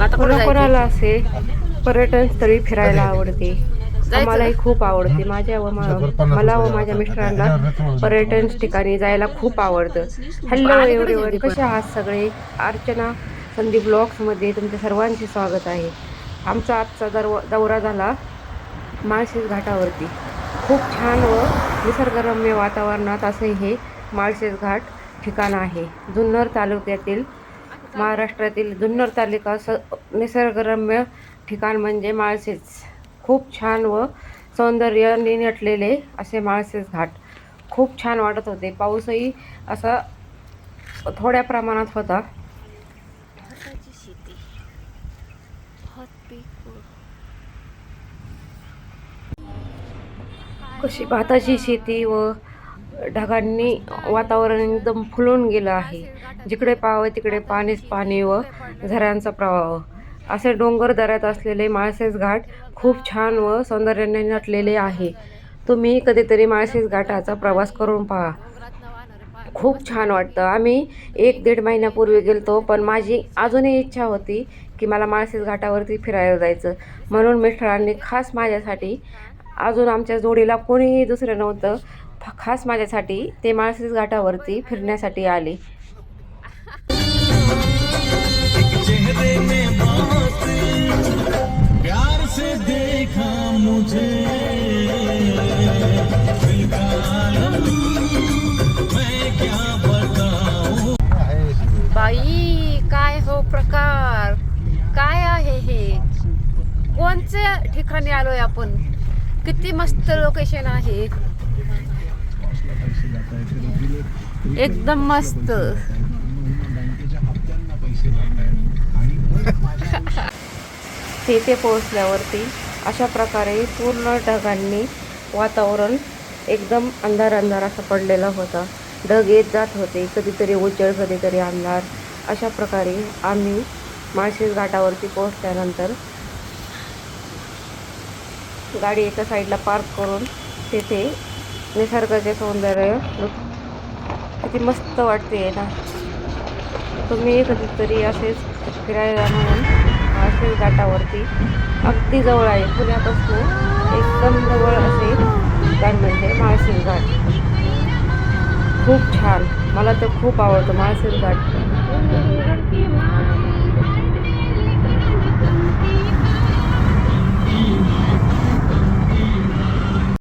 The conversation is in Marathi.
जायचं? कोणाकोणाला असे पर्यटन स्थळी फिरायला आवडते. आम्हालाही खूप आवडते. माझ्या व मा- मला व माझ्या मिस्टरांना पर्यटन ठिकाणी जायला खूप आवडतं. हॅलो एवढे कसे आहात सगळे? अर्चना संदीप ब्लॉग्समध्ये तुमच्या सर्वांचे स्वागत आहे. आमचा आजचा दरव दौरा झाला माळशेज घाटावरती. खूप छान व निसर्गरम्य वातावरणात असे हे माळशेज घाट ठिकाण आहे. जुन्नर तालुक्यातील महाराष्ट्रातील जुन्नर तालुका स निसर्गरम्य ठिकाण म्हणजे माळशेज खूप छान व सौंदर्याने नटलेले असे माळशेज घाट. खूप छान वाटत होते. पाऊसही असा थोड्या प्रमाणात होता. कशी भाताची शेती व ढगांनी वातावरण एकदम फुलून गेलं आहे. जिकडे पाहावं तिकडे पाणीच पाणी व झऱ्यांचा प्रवाह. असे डोंगर दऱ्यात असलेले माळसेस घाट खूप छान व सौंदर्याने नटलेले आहे. तुम्ही कधीतरी माळशेज घाटाचा प्रवास करून पहा. खूप छान वाटतं. आम्ही एक दीड महिन्यापूर्वी गेलतो पण माझी अजूनही इच्छा होती की मला माळशेज घाटावरती फिरायला जायचं. म्हणून मिस्टरांनी खास माझ्यासाठी अजून आमच्या जोडीला कोणीही दुसरं नव्हतं खास माझ्यासाठी ते माळशेज घाटावरती फिरण्यासाठी आले. बाई काय हो प्रकार? काय आहे हे? कोणत्या ठिकाणी आलोय आपण? किती मस्त लोकेशन आहे. एकदम मस्त. तेथे पोहोचल्यावरती अशा प्रकारे पूर्ण ढगांनी वातावरण एकदम अंधार अंधार असा पडलेला होता. ढग येत जात होते. कधीतरी उजळ कधीतरी अंधार. अशा प्रकारे आम्ही माळशेज घाटावरती पोहोचल्यानंतर गाडी एका साईडला पार्क करून तेथे निसर्गाचे सौंदर्य. किती मस्त वाटते आहे ना. तुम्ही कधीतरी असेच फिरायला म्हणून असेच घाटावरती अगदी जवळ आहे. पुण्यापासून एकदम जवळ असे ठिकाण म्हणजे माळशेज घाट. खूप छान. मला तर खूप आवडतं माळशेज घाट.